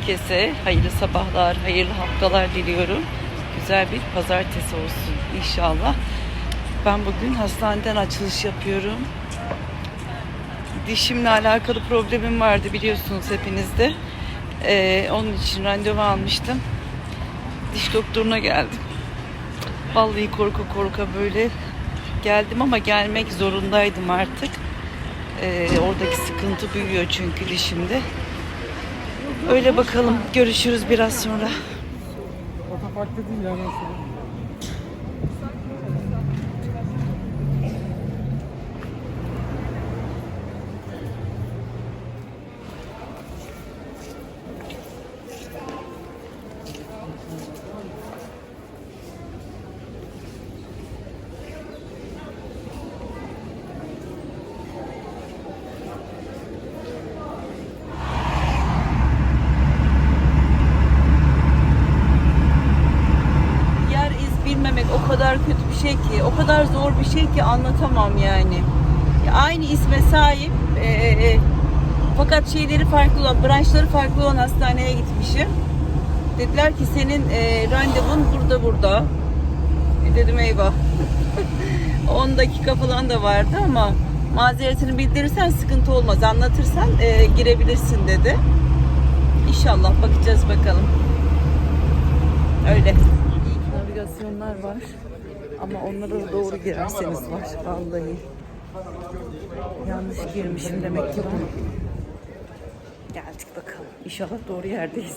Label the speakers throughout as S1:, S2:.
S1: Herkese hayırlı sabahlar, hayırlı haftalar diliyorum. Güzel bir pazartesi olsun inşallah. Ben bugün hastaneden açılış yapıyorum. Dişimle alakalı problemim vardı biliyorsunuz hepinizde. Ee, onun için randevu almıştım. Diş doktoruna geldim. Vallahi korka korka böyle geldim ama gelmek zorundaydım artık. Ee, oradaki sıkıntı büyüyor çünkü dişimde. Öyle bakalım. Görüşürüz biraz sonra.
S2: Otoparkta değil ya söyleyeyim.
S1: Yer iz bilmemek o kadar kötü bir şey ki, o kadar zor bir şey ki anlatamam yani. Ya Aynı isme sahip e, e, fakat şeyleri farklı olan, branşları farklı olan hastaneye gitmişim. Dediler ki senin e, randevun burada burada. E, dedim eyvah. 10 dakika falan da vardı ama mazeretini bildirirsen sıkıntı olmaz. Anlatırsan e, girebilirsin dedi. İnşallah bakacağız bakalım. Öyle. Navigasyonlar var. Ama onlara doğru girerseniz var. Vallahi. Yanlış girmişim demek ki ben. Geldik bakalım. İnşallah doğru yerdeyiz.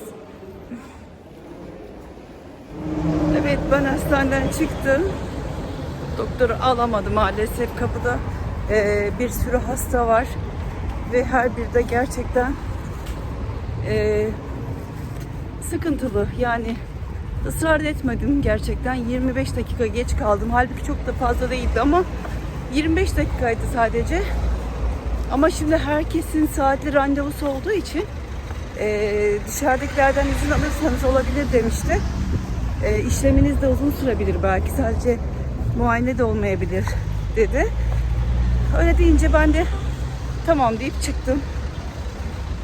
S1: Evet ben hastaneden çıktım. Doktoru alamadım maalesef kapıda. Ee, bir sürü hasta var. Ve her biri de gerçekten ee, sıkıntılı. Yani ısrar etmedim gerçekten. 25 dakika geç kaldım. Halbuki çok da fazla değildi ama 25 dakikaydı sadece. Ama şimdi herkesin saatli randevusu olduğu için eee dışarıdakilerden izin alırsanız olabilir demişti. Eee işleminiz de uzun sürebilir belki. Sadece muayene de olmayabilir dedi. Öyle deyince ben de tamam deyip çıktım.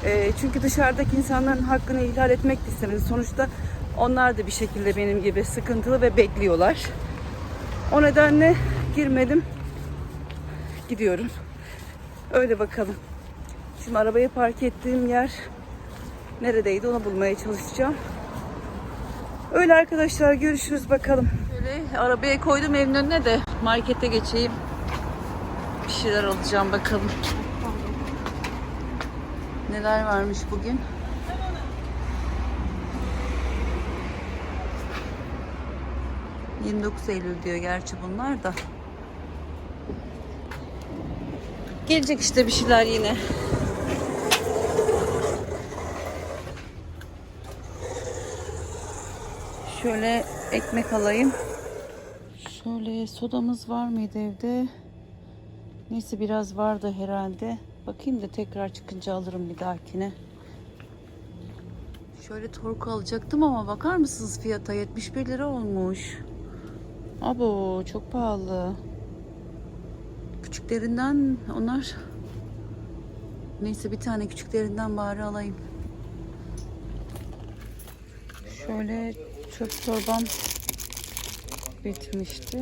S1: E, çünkü dışarıdaki insanların hakkını ihlal etmek de istemedim. Sonuçta onlar da bir şekilde benim gibi sıkıntılı ve bekliyorlar. O nedenle girmedim. Gidiyorum. Öyle bakalım. Şimdi arabayı park ettiğim yer neredeydi onu bulmaya çalışacağım. Öyle arkadaşlar görüşürüz bakalım. Böyle arabaya koydum evin önüne de markete geçeyim. Bir şeyler alacağım bakalım. Neler varmış bugün? ...29 Eylül diyor gerçi bunlar da. Gelecek işte bir şeyler yine. Şöyle ekmek alayım. Şöyle sodamız var mıydı evde? Neyse biraz vardı herhalde. Bakayım da tekrar çıkınca alırım bir dahakine. Şöyle torku alacaktım ama bakar mısınız fiyata? 71 lira olmuş. Abo çok pahalı. Küçüklerinden onlar Neyse bir tane küçüklerinden bari alayım. Şöyle çöp torbam bitmişti.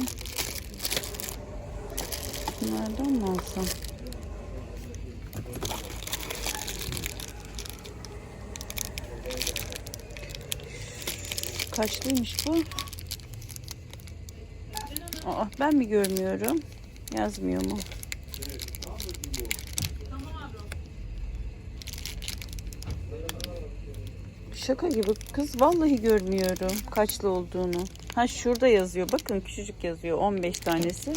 S1: Bunlardan mı alsam? Kaçlıymış bu? Ben mi görmüyorum? Yazmıyor mu? Şaka gibi kız vallahi görmüyorum kaçlı olduğunu. Ha şurada yazıyor. Bakın küçücük yazıyor 15 tanesi.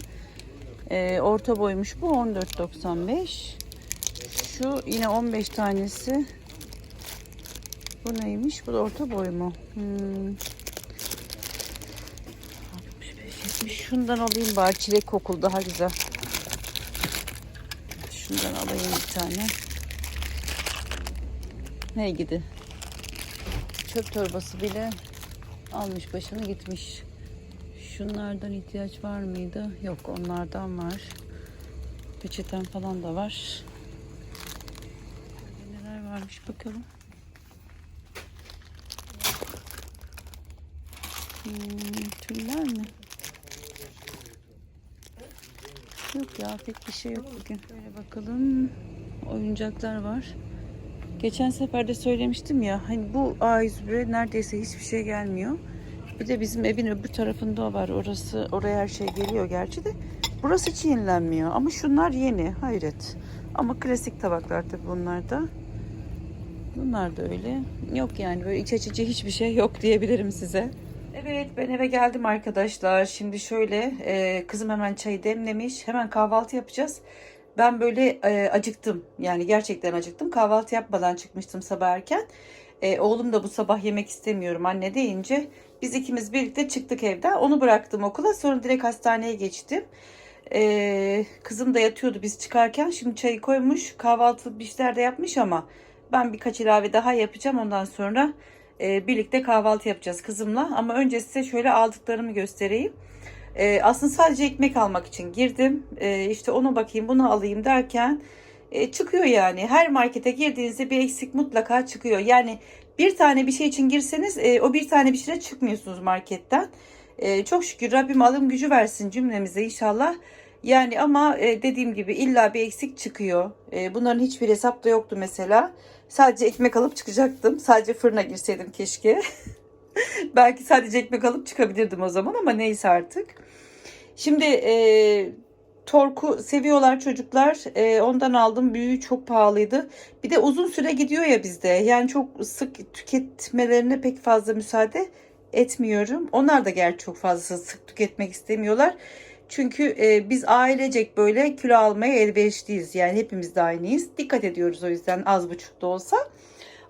S1: Ee, orta boymuş bu 14.95. Şu yine 15 tanesi. Bu neymiş? Bu da orta boy mu? Hmm. Şundan alayım bari çilek kokulu daha güzel. Şundan alayım bir tane. Ne gidi? Çöp torbası bile almış başını gitmiş. Şunlardan ihtiyaç var mıydı? Yok onlardan var. Peçeten falan da var. Neler varmış bakalım. Hmm, tüller mi? Yok ya pek bir şey yok bugün. Böyle bakalım. Oyuncaklar var. Geçen sefer de söylemiştim ya hani bu A101'e neredeyse hiçbir şey gelmiyor. Bir de bizim evin öbür tarafında var. Orası oraya her şey geliyor gerçi de. Burası hiç yenilenmiyor ama şunlar yeni. Hayret. Ama klasik tabaklar tabii bunlar da. Bunlar da öyle. Yok yani böyle iç açıcı hiçbir şey yok diyebilirim size. Evet ben eve geldim arkadaşlar. Şimdi şöyle e, kızım hemen çayı demlemiş. Hemen kahvaltı yapacağız. Ben böyle e, acıktım. Yani gerçekten acıktım. Kahvaltı yapmadan çıkmıştım sabah erken. E, oğlum da bu sabah yemek istemiyorum anne deyince biz ikimiz birlikte çıktık evden. Onu bıraktım okula. Sonra direkt hastaneye geçtim. E, kızım da yatıyordu biz çıkarken. Şimdi çayı koymuş. Kahvaltı bir şeyler de yapmış ama ben birkaç ilave daha yapacağım. Ondan sonra e, birlikte kahvaltı yapacağız kızımla. Ama önce size şöyle aldıklarımı göstereyim. E, aslında sadece ekmek almak için girdim. E, işte ona bakayım bunu alayım derken e, çıkıyor yani. Her markete girdiğinizde bir eksik mutlaka çıkıyor. Yani bir tane bir şey için girseniz o bir tane bir şeyle çıkmıyorsunuz marketten. Çok şükür Rabbim alım gücü versin cümlemize inşallah. Yani ama e, dediğim gibi illa bir eksik çıkıyor. E, bunların hiçbir hesapta yoktu mesela. Sadece ekmek alıp çıkacaktım. Sadece fırına girseydim keşke. Belki sadece ekmek alıp çıkabilirdim o zaman ama neyse artık. Şimdi e, Torku seviyorlar çocuklar. E, ondan aldım. Büyüğü çok pahalıydı. Bir de uzun süre gidiyor ya bizde. Yani çok sık tüketmelerine pek fazla müsaade etmiyorum. Onlar da gerçi çok fazla sık tüketmek istemiyorlar. Çünkü e, biz ailecek böyle kilo almaya elverişliyiz. Yani hepimiz de aynıyız. Dikkat ediyoruz o yüzden az buçuk da olsa.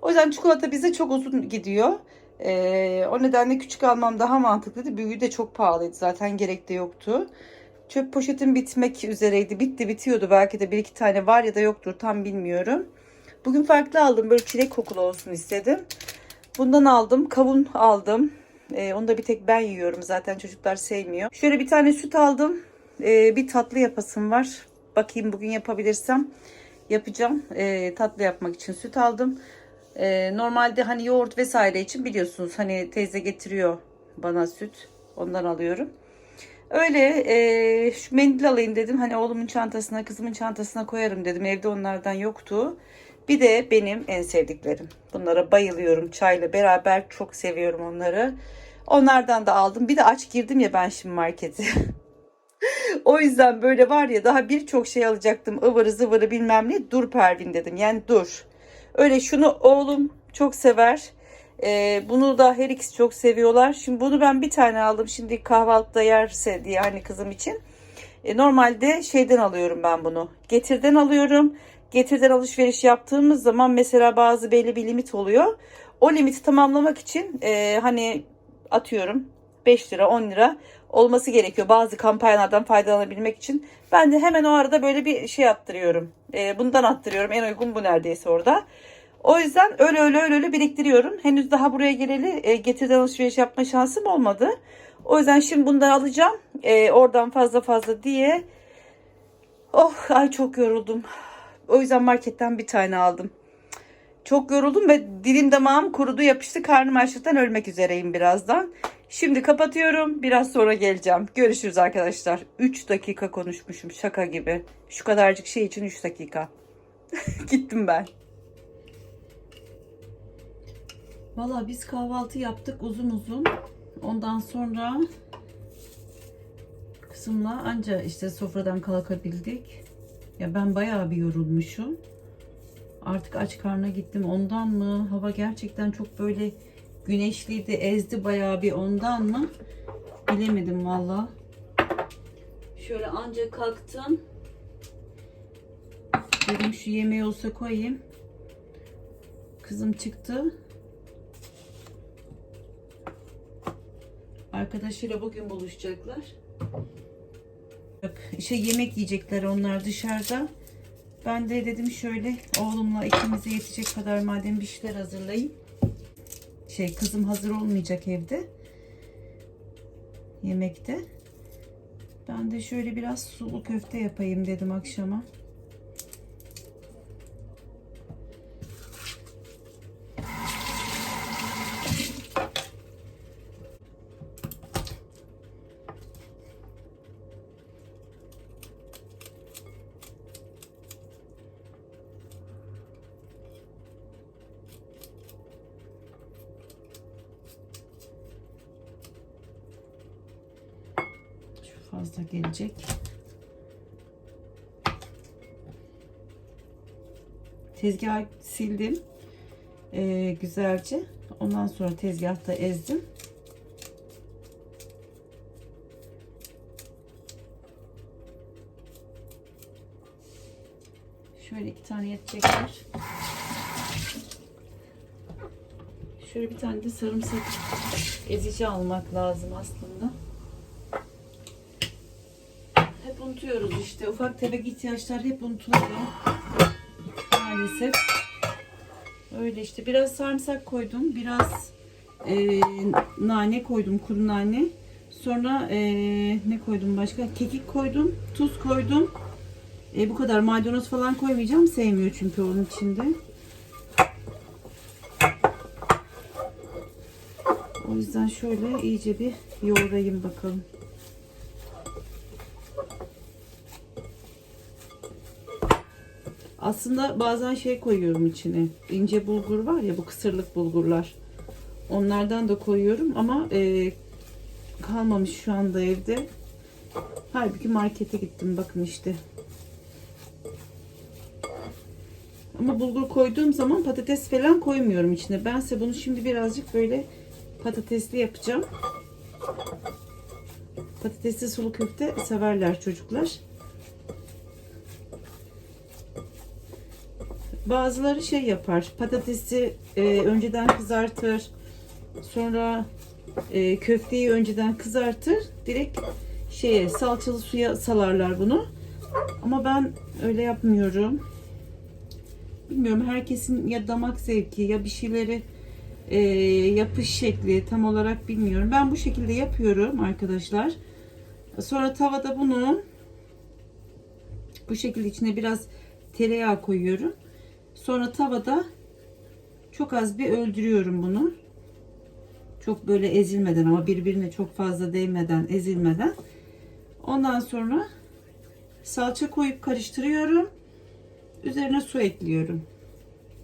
S1: O yüzden çikolata bize çok uzun gidiyor. E, o nedenle küçük almam daha mantıklıydı. Büyüğü de çok pahalıydı. Zaten gerek de yoktu. Çöp poşetim bitmek üzereydi. Bitti bitiyordu. Belki de bir iki tane var ya da yoktur tam bilmiyorum. Bugün farklı aldım. Böyle çilek kokulu olsun istedim. Bundan aldım. Kavun aldım. Ee, onu da bir tek ben yiyorum. Zaten çocuklar sevmiyor. Şöyle bir tane süt aldım. Ee, bir tatlı yapasım var. Bakayım bugün yapabilirsem yapacağım. Ee, tatlı yapmak için süt aldım. Ee, normalde hani yoğurt vesaire için biliyorsunuz hani teyze getiriyor bana süt. Ondan alıyorum. Öyle e, şu mendil alayım dedim. Hani oğlumun çantasına, kızımın çantasına koyarım dedim. Evde onlardan yoktu. Bir de benim en sevdiklerim. Bunlara bayılıyorum. Çayla beraber çok seviyorum onları. Onlardan da aldım. Bir de aç girdim ya ben şimdi markete. o yüzden böyle var ya daha birçok şey alacaktım. ıvırı zıvırı bilmem ne. Dur Pervin dedim. Yani dur. Öyle şunu oğlum çok sever. Ee, bunu da her ikisi çok seviyorlar. Şimdi bunu ben bir tane aldım. Şimdi kahvaltıda yerse diye hani kızım için. E, normalde şeyden alıyorum ben bunu. Getirden alıyorum. Getirden alışveriş yaptığımız zaman mesela bazı belli bir limit oluyor. O limiti tamamlamak için e, hani atıyorum 5 lira 10 lira olması gerekiyor. Bazı kampanyalardan faydalanabilmek için. Ben de hemen o arada böyle bir şey attırıyorum. E, bundan attırıyorum. En uygun bu neredeyse orada. O yüzden öyle öyle öyle öyle biriktiriyorum. Henüz daha buraya geleli e, getirden alışveriş yapma şansım olmadı. O yüzden şimdi bundan alacağım. E, oradan fazla fazla diye. Oh ay çok yoruldum. O yüzden marketten bir tane aldım. Çok yoruldum ve dilim damağım kurudu yapıştı. Karnım açlıktan ölmek üzereyim birazdan. Şimdi kapatıyorum. Biraz sonra geleceğim. Görüşürüz arkadaşlar. 3 dakika konuşmuşum şaka gibi. Şu kadarcık şey için 3 dakika. Gittim ben. Valla biz kahvaltı yaptık uzun uzun. Ondan sonra kızımla anca işte sofradan kalkabildik. Ya ben bayağı bir yorulmuşum. Artık aç karna gittim. Ondan mı? Hava gerçekten çok böyle güneşliydi. Ezdi bayağı bir ondan mı? Bilemedim valla. Şöyle anca kalktım. Dedim şu yemeği olsa koyayım. Kızım çıktı. Arkadaşıyla bugün buluşacaklar. Şey yemek yiyecekler onlar dışarıda. Ben de dedim şöyle oğlumla ikimize yetecek kadar madem bir şeyler hazırlayayım. Şey kızım hazır olmayacak evde. Yemekte. Ben de şöyle biraz sulu köfte yapayım dedim akşama. fazla gelecek. Tezgahı sildim. Ee, güzelce. Ondan sonra tezgahta ezdim. Şöyle iki tane yetecekler. Şöyle bir tane de sarımsak ezici almak lazım aslında. Hep unutuyoruz işte. Ufak tefek ihtiyaçlar hep unutuluyor. Maalesef. Öyle işte. Biraz sarımsak koydum. Biraz e, nane koydum. Kuru nane. Sonra e, ne koydum başka? Kekik koydum. Tuz koydum. E, bu kadar maydanoz falan koymayacağım. Sevmiyor çünkü onun içinde. O yüzden şöyle iyice bir yoğurayım bakalım. Aslında bazen şey koyuyorum içine. İnce bulgur var ya bu kısırlık bulgurlar. Onlardan da koyuyorum ama e, kalmamış şu anda evde. Halbuki markete gittim bakın işte. Ama bulgur koyduğum zaman patates falan koymuyorum içine. Bense bunu şimdi birazcık böyle patatesli yapacağım. Patatesli sulu köfte severler çocuklar. Bazıları şey yapar. Patatesi e, önceden kızartır. Sonra e, köfteyi önceden kızartır. Direkt şeye salçalı suya salarlar bunu. Ama ben öyle yapmıyorum. Bilmiyorum herkesin ya damak zevki ya bir şeyleri e, yapış şekli tam olarak bilmiyorum. Ben bu şekilde yapıyorum arkadaşlar. Sonra tavada bunu bu şekilde içine biraz tereyağı koyuyorum. Sonra tavada çok az bir öldürüyorum bunu. Çok böyle ezilmeden ama birbirine çok fazla değmeden, ezilmeden. Ondan sonra salça koyup karıştırıyorum. Üzerine su ekliyorum.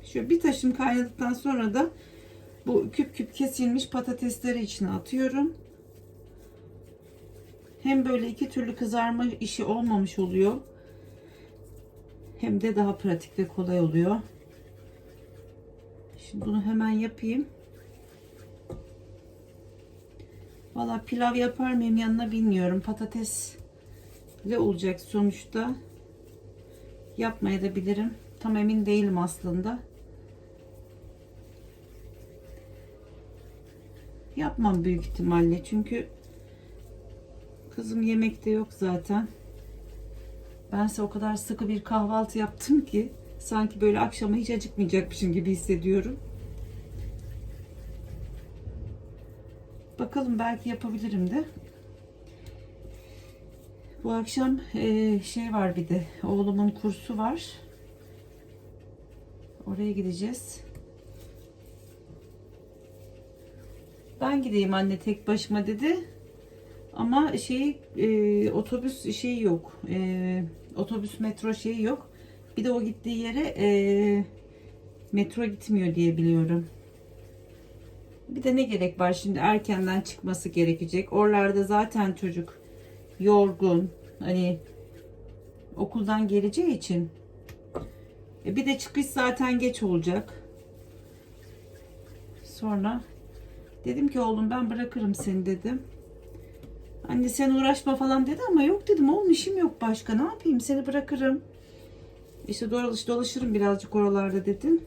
S1: Şöyle bir taşım kaynadıktan sonra da bu küp küp kesilmiş patatesleri içine atıyorum. Hem böyle iki türlü kızarma işi olmamış oluyor. Hem de daha pratik ve kolay oluyor. Şimdi bunu hemen yapayım. Valla pilav yapar mıyım yanına bilmiyorum. Patatesle olacak sonuçta. Yapmaya da bilirim. Tam emin değilim aslında. Yapmam büyük ihtimalle. Çünkü kızım yemekte yok zaten. Bense o kadar sıkı bir kahvaltı yaptım ki sanki böyle akşama hiç acıkmayacakmışım gibi hissediyorum. Bakalım belki yapabilirim de. Bu akşam eee, şey var bir de oğlumun kursu var. Oraya gideceğiz. Ben gideyim anne tek başıma dedi. Ama şey e, otobüs şeyi yok. E, otobüs metro şeyi yok. Bir de o gittiği yere e, metro gitmiyor diye biliyorum. Bir de ne gerek var şimdi erkenden çıkması gerekecek. Oralarda zaten çocuk yorgun. Hani okuldan geleceği için. E, bir de çıkış zaten geç olacak. Sonra dedim ki oğlum ben bırakırım seni dedim. Anne sen uğraşma falan dedi ama yok dedim oğlum işim yok başka ne yapayım seni bırakırım. İşte dolaşır, dolaşırım birazcık oralarda dedim.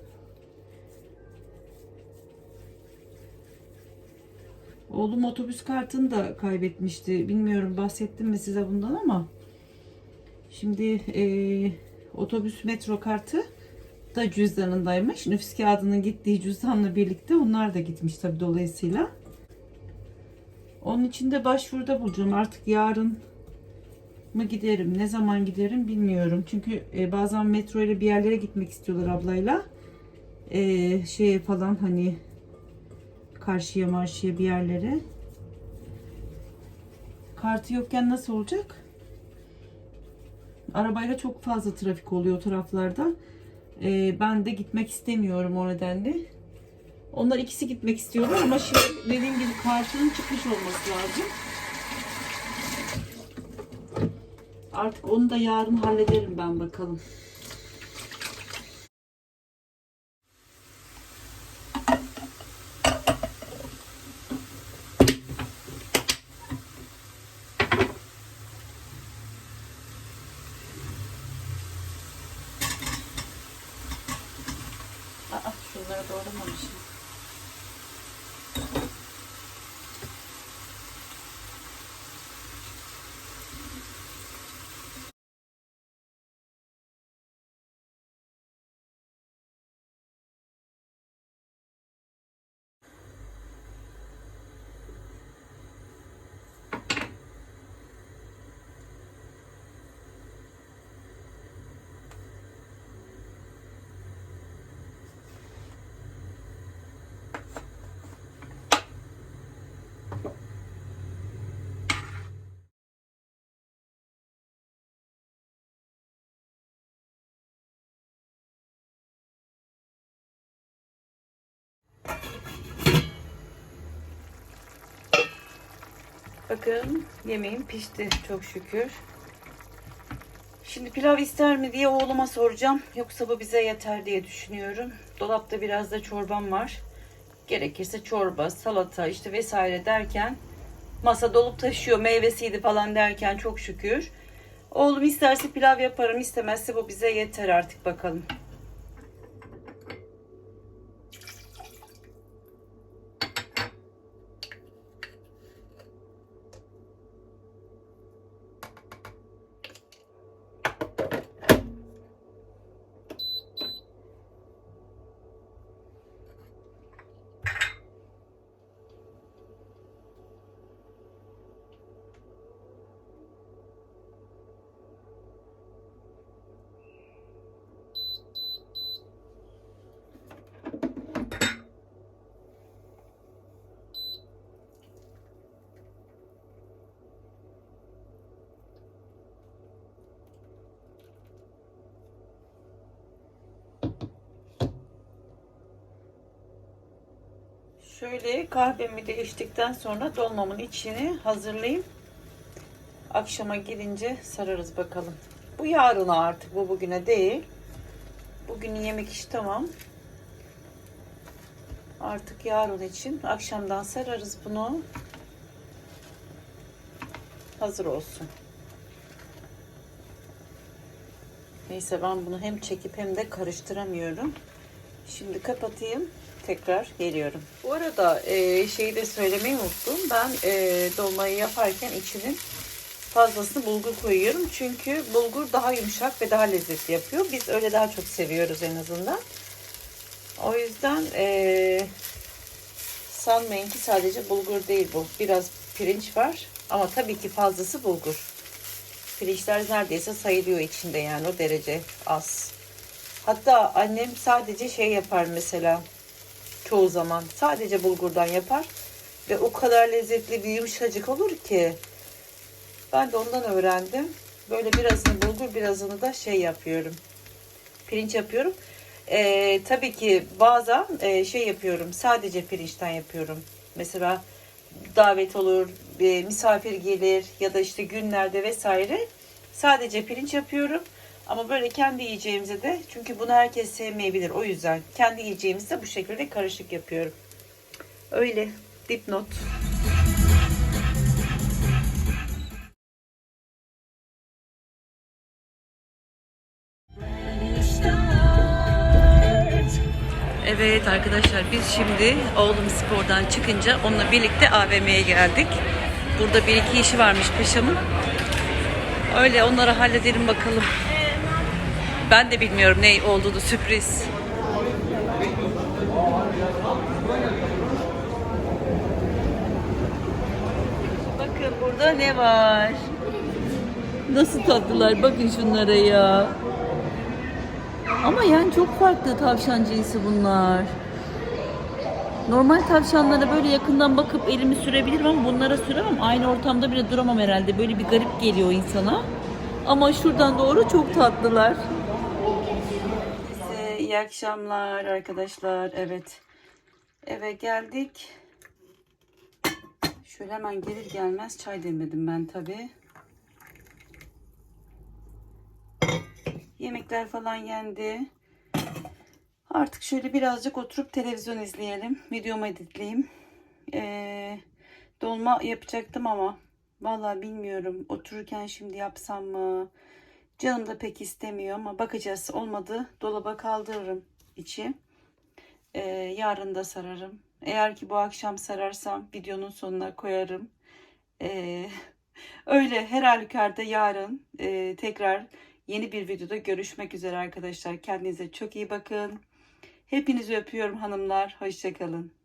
S1: Oğlum otobüs kartını da kaybetmişti. Bilmiyorum bahsettim mi size bundan ama. Şimdi eee, otobüs metro kartı da cüzdanındaymış. Nüfus kağıdının gittiği cüzdanla birlikte onlar da gitmiş tabi dolayısıyla. Onun için de başvuruda bulacağım. Artık yarın mı giderim, ne zaman giderim bilmiyorum. Çünkü e, bazen metro ile bir yerlere gitmek istiyorlar ablayla. E, şeye falan hani karşıya marşıya bir yerlere. Kartı yokken nasıl olacak? Arabayla çok fazla trafik oluyor o taraflarda. E, ben de gitmek istemiyorum o nedenle. Onlar ikisi gitmek istiyorlar ama şimdi dediğim gibi kartının çıkmış olması lazım. Artık onu da yarın hallederim ben bakalım. Aa, şunları doğramamışım. Bakın yemeğim pişti çok şükür. Şimdi pilav ister mi diye oğluma soracağım. Yoksa bu bize yeter diye düşünüyorum. Dolapta biraz da çorbam var. Gerekirse çorba, salata işte vesaire derken masa dolup taşıyor. Meyvesiydi falan derken çok şükür. Oğlum isterse pilav yaparım, istemezse bu bize yeter artık bakalım. Şöyle kahvemi de içtikten sonra dolmamın içini hazırlayayım. Akşama gelince sararız bakalım. Bu yarına artık bu bugüne değil. Bugünün yemek işi tamam. Artık yarın için akşamdan sararız bunu. Hazır olsun. Neyse ben bunu hem çekip hem de karıştıramıyorum. Şimdi kapatayım. Tekrar geliyorum. Bu arada e, şeyi de söylemeyi unuttum. Ben e, dolmayı yaparken içinin fazlasını bulgur koyuyorum. Çünkü bulgur daha yumuşak ve daha lezzetli yapıyor. Biz öyle daha çok seviyoruz en azından. O yüzden e, sanmayın ki sadece bulgur değil bu. Biraz pirinç var. Ama tabii ki fazlası bulgur. Pirinçler neredeyse sayılıyor içinde yani o derece az. Hatta annem sadece şey yapar mesela çoğu zaman sadece bulgurdan yapar ve o kadar lezzetli bir yumuşacık olur ki ben de ondan öğrendim. Böyle birazını bulgur birazını da şey yapıyorum. Pirinç yapıyorum. Ee, tabii ki bazen e, şey yapıyorum. Sadece pirinçten yapıyorum. Mesela davet olur, bir misafir gelir ya da işte günlerde vesaire sadece pirinç yapıyorum. Ama böyle kendi yiyeceğimize de çünkü bunu herkes sevmeyebilir. O yüzden kendi yiyeceğimizde bu şekilde karışık yapıyorum. Öyle dipnot. Evet arkadaşlar biz şimdi oğlum spordan çıkınca onunla birlikte AVM'ye geldik. Burada bir iki işi varmış paşamın. Öyle onları halledelim bakalım. Ben de bilmiyorum ne olduğunu sürpriz. Bakın burada ne var? Nasıl tatlılar bakın şunlara ya. Ama yani çok farklı tavşan cinsi bunlar. Normal tavşanlara böyle yakından bakıp elimi sürebilirim ama bunlara süremem. Aynı ortamda bile duramam herhalde. Böyle bir garip geliyor insana. Ama şuradan doğru çok tatlılar. İyi akşamlar arkadaşlar. Evet. Eve geldik. Şöyle hemen gelir gelmez çay demledim ben tabii. Yemekler falan yendi. Artık şöyle birazcık oturup televizyon izleyelim. Videomu editleyeyim. Ee, dolma yapacaktım ama vallahi bilmiyorum. Otururken şimdi yapsam mı? Canım da pek istemiyor ama bakacağız. Olmadı. Dolaba kaldırırım içi. Ee, yarın da sararım. Eğer ki bu akşam sararsam videonun sonuna koyarım. Ee, öyle her halükarda yarın e, tekrar yeni bir videoda görüşmek üzere arkadaşlar. Kendinize çok iyi bakın. Hepinizi öpüyorum hanımlar. Hoşçakalın.